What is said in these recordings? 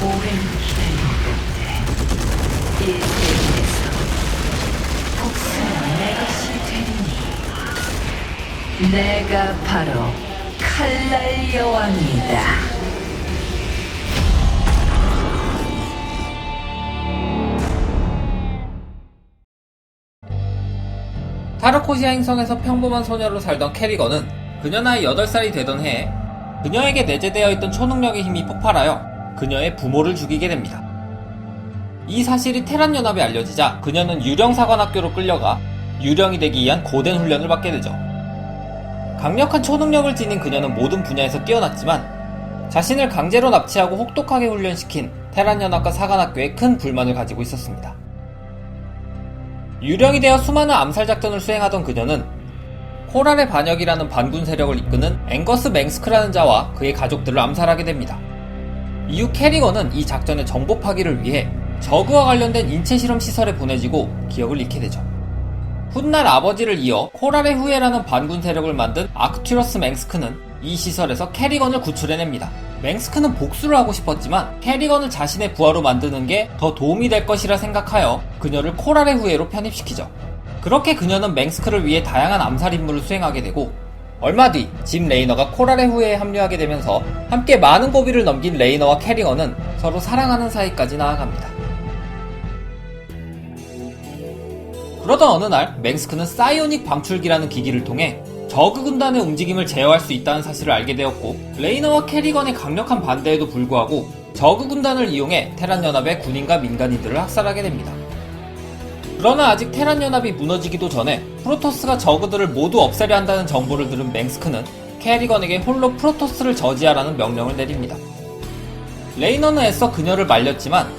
오랜 기다림 끝에 이 세계에서 복수는 내 것이 되리니 내가 바로 칼날 여왕이다. 타르코시아 행성에서 평범한 소녀로 살던 캐리건은 그녀 나이 8살이 되던 해에 그녀에게 내재되어 있던 초능력의 힘이 폭발하여 그녀의 부모를 죽이게 됩니다. 이 사실이 테란 연합에 알려지자 그녀는 유령 사관학교로 끌려가 유령이 되기 위한 고된 훈련을 받게 되죠. 강력한 초능력을 지닌 그녀는 모든 분야에서 뛰어났지만 자신을 강제로 납치하고 혹독하게 훈련시킨 테란 연합과 사관학교에 큰 불만을 가지고 있었습니다. 유령이 되어 수많은 암살 작전을 수행하던 그녀는 코랄의 반역이라는 반군 세력을 이끄는 앵거스 맹스크라는 자와 그의 가족들을 암살하게 됩니다. 이후 캐리건은 이 작전의 정보 파기를 위해 저그와 관련된 인체 실험 시설에 보내지고 기억을 잃게 되죠. 훗날 아버지를 이어 코랄의 후예라는 반군 세력을 만든 아크튜러스 맹스크는 이 시설에서 캐리건을 구출해냅니다. 맹스크는 복수를 하고 싶었지만 캐리건을 자신의 부하로 만드는 게 더 도움이 될 것이라 생각하여 그녀를 코랄의 후예로 편입시키죠. 그렇게 그녀는 맹스크를 위해 다양한 암살 임무를 수행하게 되고 얼마 뒤 짐 레이너가 코랄의 후예에 합류하게 되면서 함께 많은 고비를 넘긴 레이너와 캐리건은 서로 사랑하는 사이까지 나아갑니다. 그러던 어느 날 맹스크는 사이오닉 방출기라는 기기를 통해 저그 군단의 움직임을 제어할 수 있다는 사실을 알게 되었고 레이너와 캐리건의 강력한 반대에도 불구하고 저그 군단을 이용해 테란 연합의 군인과 민간인들을 학살하게 됩니다. 그러나 아직 테란 연합이 무너지기도 전에 프로토스가 저그들을 모두 없애려 한다는 정보를 들은 맹스크는 캐리건에게 홀로 프로토스를 저지하라는 명령을 내립니다. 레이너는 애써 그녀를 말렸지만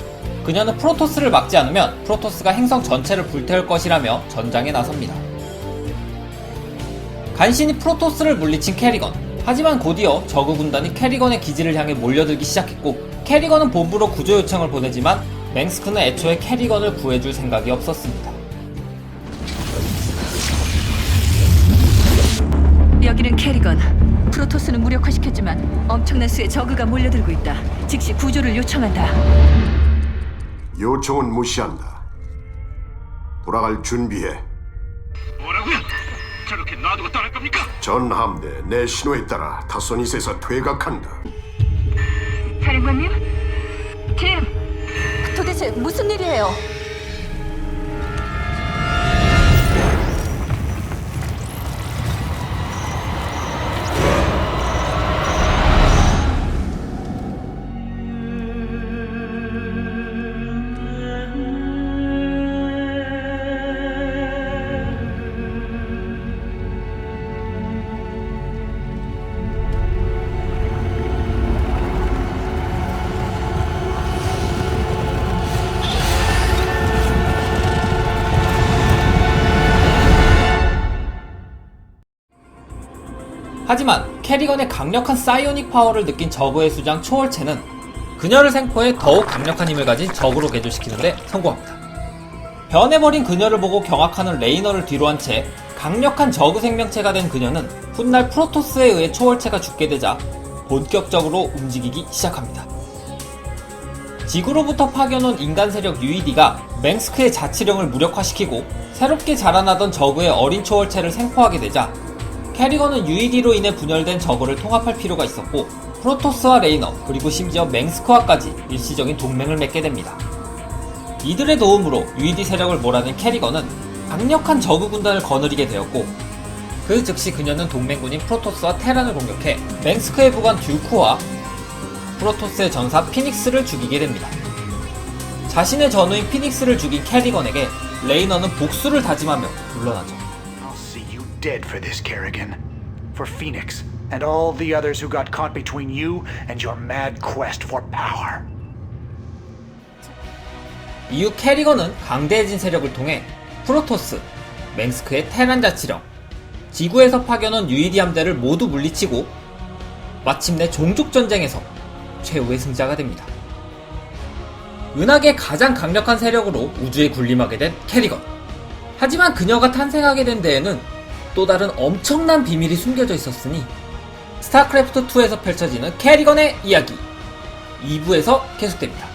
그녀는 프로토스를 막지 않으면 프로토스가 행성 전체를 불태울 것이라며 전장에 나섭니다. 간신히 프로토스를 물리친 캐리건. 하지만 곧이어 저그 군단이 캐리건의 기지를 향해 몰려들기 시작했고 캐리건은 본부로 구조 요청을 보내지만 맹스크는 애초에 캐리건을 구해줄 생각이 없었습니다. 여기는 캐리건. 프로토스는 무력화시켰지만 엄청난 수의 저그가 몰려들고 있다. 즉시 구조를 요청한다. 요청은 무시한다. 돌아갈 준비해. 뭐라고요? 저렇게 놔두고 떠날 겁니까? 전 함대 내 신호에 따라 타소니스에서 퇴각한다. 사령관님? 팀! 도대체 무슨 일이에요? 하지만 캐리건의 강력한 사이오닉 파워를 느낀 저그의 수장 초월체는 그녀를 생포해 더욱 강력한 힘을 가진 적으로 개조시키는데 성공합니다. 변해버린 그녀를 보고 경악하는 레이너를 뒤로한 채 강력한 저그 생명체가 된 그녀는 훗날 프로토스에 의해 초월체가 죽게 되자 본격적으로 움직이기 시작합니다. 지구로부터 파견온 인간 세력 UED가 맹스크의 자치령을 무력화시키고 새롭게 자라나던 저그의 어린 초월체를 생포하게 되자 캐리건은 UED로 인해 분열된 저그를 통합할 필요가 있었고 프로토스와 레이너 그리고 심지어 맹스크와까지 일시적인 동맹을 맺게 됩니다. 이들의 도움으로 UED 세력을 몰아낸 캐리건은 강력한 저그 군단을 거느리게 되었고 그 즉시 그녀는 동맹군인 프로토스와 테란을 공격해 맹스크에 부관 듀크와 프로토스의 전사 피닉스를 죽이게 됩니다. 자신의 전우인 피닉스를 죽인 캐리건에게 레이너는 복수를 다짐하며 물러나죠. Dead for this, Kerrigan. For Phoenix and all the others who got caught between you and your mad quest for power. 이후 캐리건은 강대해진 세력을 통해 프로토스, 맹스크의 테란 자치령, 지구에서 파견한 UED 함대를 모두 물리치고 마침내 종족 전쟁에서 최후의 승자가 됩니다. 은하계 가장 강력한 세력으로 우주에 군림하게 된 캐리건. 하지만 그녀가 탄생하게 된 데에는 또 다른 엄청난 비밀이 숨겨져 있었으니 스타크래프트2에서 펼쳐지는 캐리건의 이야기 2부에서 계속됩니다.